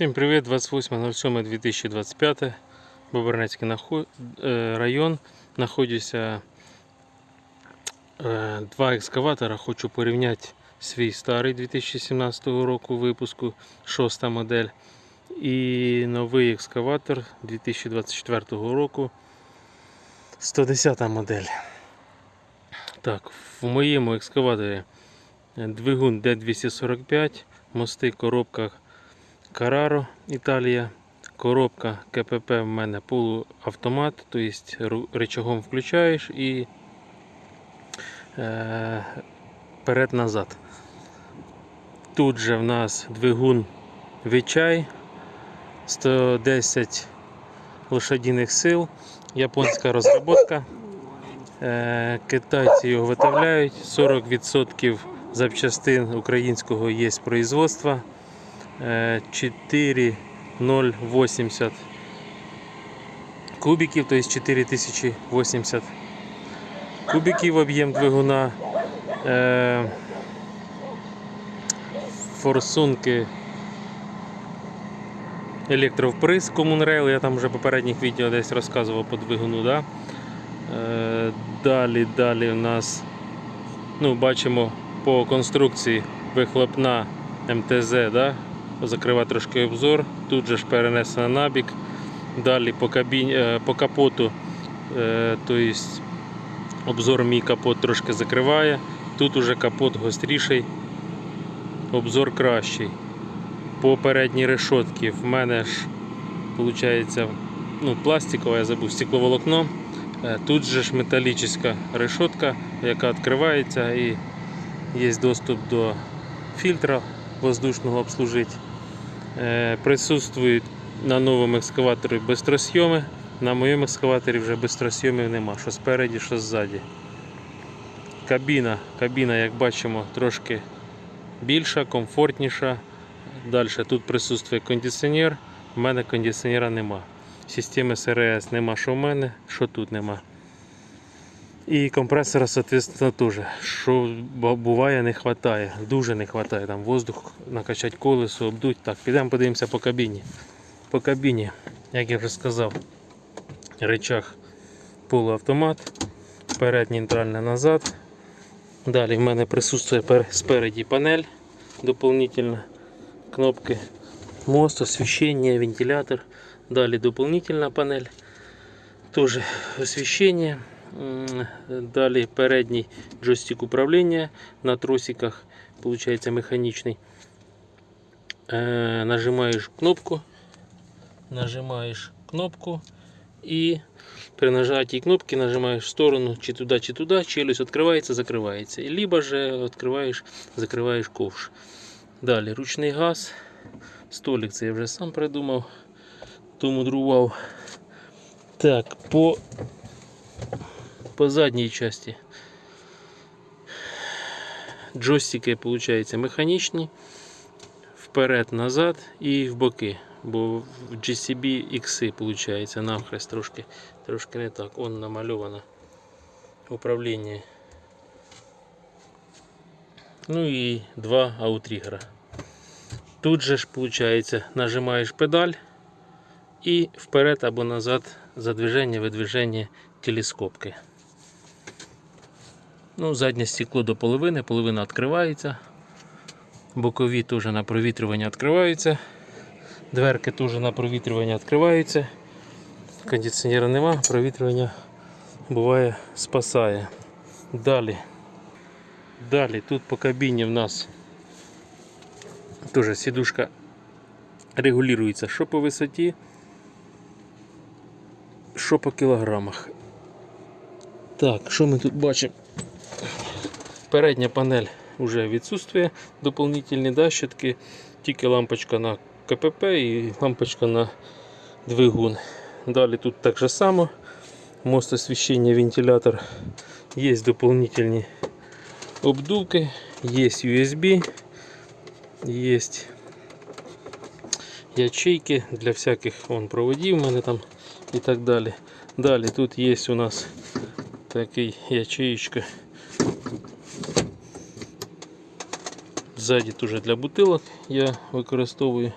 Всім привіт, 28.07.2025, Бобернецький е, район. Знаходжуся е, два екскаватора. Хочу порівняти свій старий 2017 року випуску, шоста модель, і новий екскаватор 2024 року, 110 модель. Так, в моєму екскаваторі двигун D245, мости, коробка Carraro Італія. Коробка КПП в мене полуавтомат, тобто рычагом включаєш і е, перед-назад. Тут же в нас двигун Вичай 110 лошадиних сил, японська розробка. Е, китайці його виготовляють, 40% запчастин українського є производства. Е, 4,080 кубиків, тобто 4080 кубиків об'єм двигуна. Е, Форсунки електровприз Common Rail, я там вже в попередніх відео десь розказував по двигуну. Да? Е, Далі, далі у нас ну, бачимо по конструкції вихлопна МТЗ, да? Закриває трошки обзор, тут же ж перенесено набік. Далі по, кабіні, е, по капоту, е, то есть обзор мій капот трошки закриває. Тут уже капот гостріший, обзор кращий. По передній решотці в мене ж виходить ну, пластикова, я забув стекловолокно. Е, Тут же ж металічна решетка, яка відкривається і є доступ до фільтра воздушного обслужити. Е, Присутствують на новому екскаваторі бистросйоми. На моєму екскаваторі вже бистросйомів нема, що спереді, що ззаді. Кабіна, кабіна, як бачимо, трошки більша, комфортніша. Далі тут присутствує кондиціонер. У мене кондиціонера нема. Системи СРС нема, що в мене, що тут нема. І компресора, соответственно, теж. Що буває, не вистачає. Дуже не вистачає. Там воздух накачати колесо, обдуть. Так, підемо подивимося по кабіні. По кабіні, як я вже сказав, речах полуавтомат, вперед нейтральна назад. Далі в мене присутствує пер- спереді панель дополнительно. Кнопки мост, освещение, вентилятор. Далі дополнительна панель. Тоже освещение. Далі передній джойстик управління на тросиках, получается механічний. Е, Нажимаєш кнопку, нажимаєш кнопку і при нажатии кнопки нажимаєш в сторону чи туди, чи туди, челюсть відкривається, закривається. Либо же відкриваєш, закриваєш ковш. Далі ручний газ. Столик це я вже сам придумав, тому дрував. Так, по, по задній часті джойстики, виходить, механічні, вперед-назад і в боки. Бо в GCB X, виходить, навхрест трошки, трошки не так. Он намальовано управління. Ну і два аутрігера. Тут же ж виходить, нажимаєш педаль і вперед або назад задвиження, видвиження телескопки. Ну, заднє стекло до половини, половина відкривається. Бокові теж на провітрювання відкриваються. Дверки теж на провітрювання відкриваються. Кондиціонера нема, провітрювання буває спасає. Далі. Далі тут по кабіні в нас теж сідушка регулюється що по висоті, що по кілограмах. Так, що ми тут бачимо? Передня панель вже відсутствує, доповнительні дащитки, тільки лампочка на КПП і лампочка на двигун. Далі тут так же само, мост освіщення, вентилятор, є доповнительні обдувки, є USB, є ячейки для всяких вон, проводів у мене там і так далі. Далі тут є у нас такий ячеєчка. Ззаді теж для бутилок я використовую.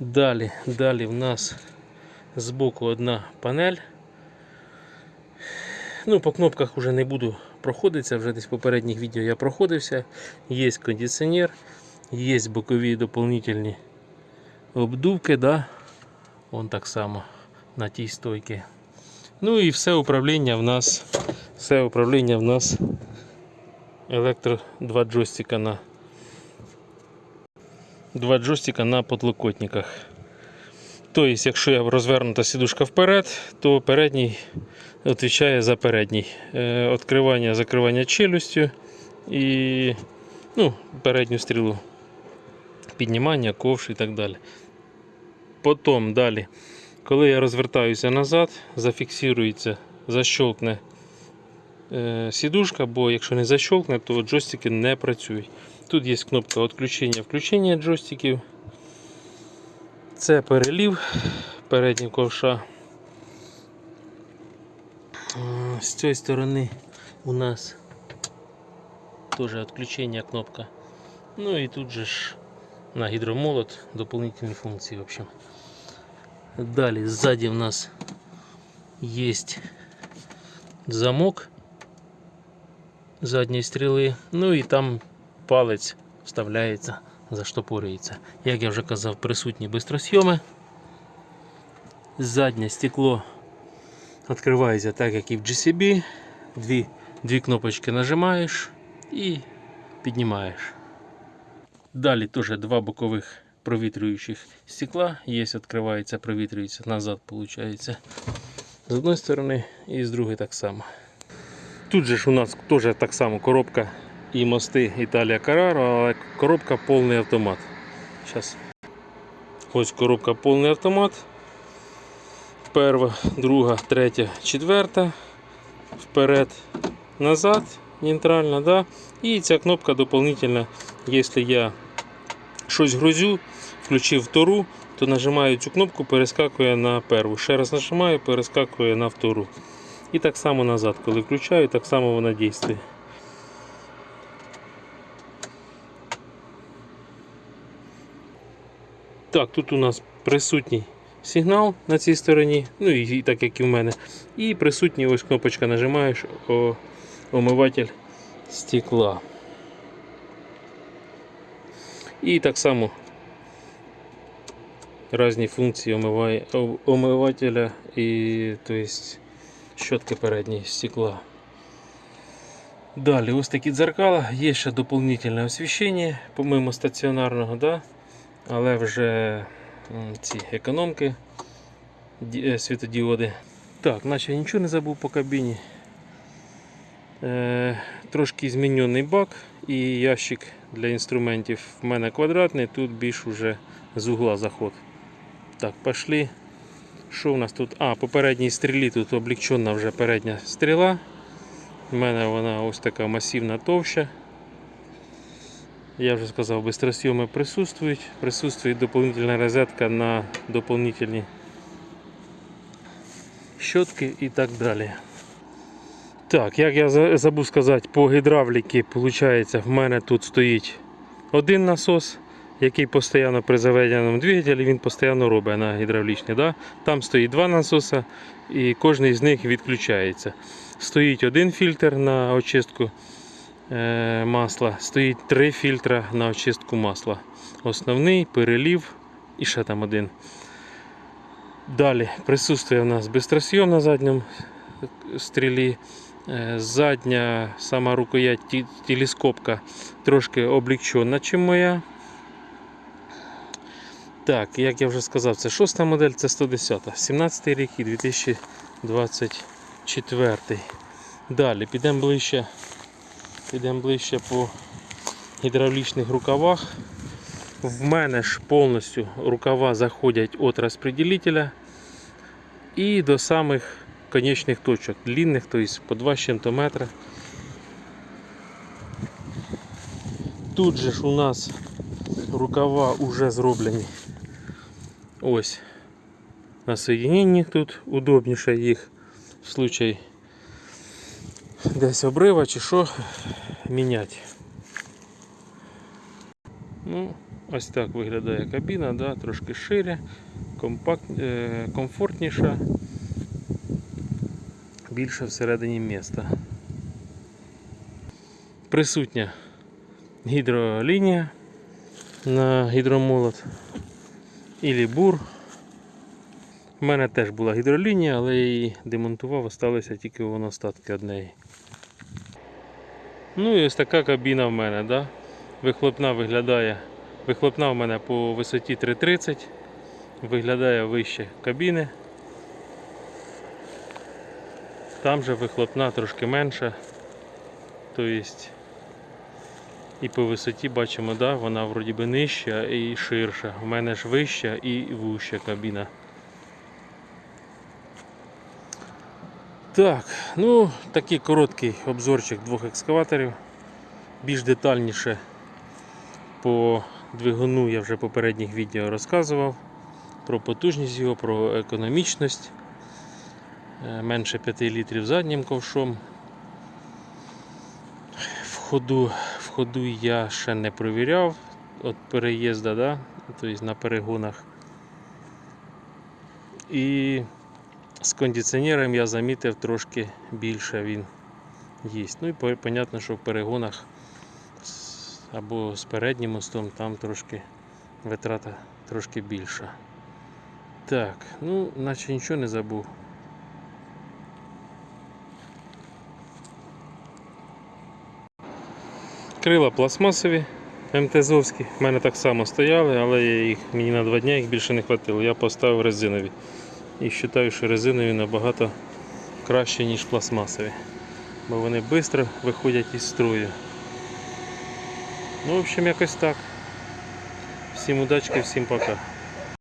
Далі, далі в нас збоку одна панель. Ну, по кнопках вже не буду проходитися, вже десь в попередніх відео я проходився. Є кондиціонер, є бокові доповнительні обдувки, да? Вон так само на тій стойці. Ну і все управління в нас, все управління в нас електро два джойстика на два джойстика на подлокотниках. Тобто, якщо я розвернута сідушка вперед, то передній відповідає за передній. Е, Відкривання, закривання челюстю і ну, передню стрілу. Піднімання, ковш і так далі. Потім далі, коли я розвертаюся назад, зафіксується, защолкне е, сідушка, бо якщо не защолкне, то джойстики не працюють. Тут є кнопка відключення включення джойстиків. Це перелів переднього ковша. Е, З цієї сторони у нас теж відключення кнопка. Ну і тут же ж на гідромолот дополнительні функції. В общем. Далі ззаді у нас є замок задньої стріли. Ну і там палець вставляється, заштопорюється. Як я вже казав, присутні бистросйоми. Заднє стекло відкривається так, як і в GCB. Дві, дві кнопочки нажимаєш і піднімаєш. Далі теж два бокових провітрюючих стекла. Є, відкривається, провітрюється назад, виходить. З одної сторони і з другої так само. Тут же ж у нас теж так само коробка і мости Італія Carraro, але коробка повний автомат. Зараз. Ось коробка повний автомат. Перша, друга, третя, четверта. Вперед, назад, нейтральна, да? І ця кнопка дополнительна, якщо я щось грузю, включив втору, то нажимаю цю кнопку, перескакує на перву. Ще раз нажимаю, перескакує на втору. І так само назад, коли включаю, так само вона дійствує. Так, тут у нас присутній сигнал на цій стороні, ну і так як і в мене. І присутній ось кнопочка нажимаєш о, омиватель стекла. І так само різні функції омивателя і то есть, щотки передньої стекла. Далі ось такі дзеркала, є ще доповнительне освіщення, помимо стаціонарного, да? але вже ці економки е, світодіоди. Так, наче нічого не забув по кабіні. Е, трошки змінений бак і ящик для інструментів в мене квадратний, тут більш уже з угла заход. Так, пішли. Що у нас тут? А, по передній стрілі тут облегчена вже передня стріла. У мене вона ось така масивна товща. Я вже сказав, бистросйоми присутствують. Присутствує доповнительна розетка на доповнительні щотки і так далі. Так, як я забув сказати, по гідравліки, виходить, в мене тут стоїть один насос, який постійно при заведеному двигателі він постійно робить на гідравлічний. Да? Там стоїть два насоси, і кожен з них відключається. Стоїть один фільтр на очистку е, масла, стоїть три фільтра на очистку масла. Основний, перелів і ще там один. Далі присутствує у нас бистросйом на задньому стрілі. Е, Задня сама рукоять телескопка трошки облегчена, чим моя. Так, як я вже сказав, це шоста модель, це 110, 17 рік і 2024. Далі підемо ближче, підемо ближче по гідравлічних рукавах. В мене ж повністю рукава заходять від розпределителя і до самих конечних точок, длинних, то есть по 2 з чим-то метра. Тут же ж у нас рукава вже зроблені. Ось. На соєдиненні тут удобніше їх в случай десь обрива чи що міняти. Ну, Ось так виглядає кабіна, да, трошки шире, компакт, е, комфортніша, більше всередині міста. Присутня гідролінія на гідромолот і лібур. У мене теж була гідролінія, але я її демонтував, осталися тільки вон остатки однеї. Ну і ось така кабіна в мене, да? Вихлопна виглядає. Вихлопна в мене по висоті 3,30, виглядає вище кабіни. Там же вихлопна трошки менша. Тобто і по висоті бачимо, да, вона вроді би нижча і ширша. У мене ж вища і вуща кабіна. Так, ну такий короткий обзорчик двох екскаваторів. Більш детальніше по двигуну я вже в попередніх відео розказував. Про потужність його, про економічність. Е, Менше 5 літрів заднім ковшом. В ходу, ходу я ще не провіряв від переїзду, да? тобто на перегонах. І з кондиціонером я замітив трошки більше він їсть. Ну і по- понятно, що в перегонах або з переднім мостом там трошки витрата трошки більша. Так, ну, наче нічого не забув. Крила пластмасові, МТЗовські. У мене так само стояли, але я їх, мені на два дні їх більше не хватило. Я поставив резинові. І вважаю, що резинові набагато краще, ніж пластмасові. Бо вони швидко виходять із строю. Ну, в общем, якось так. Всім удачки, всім пока.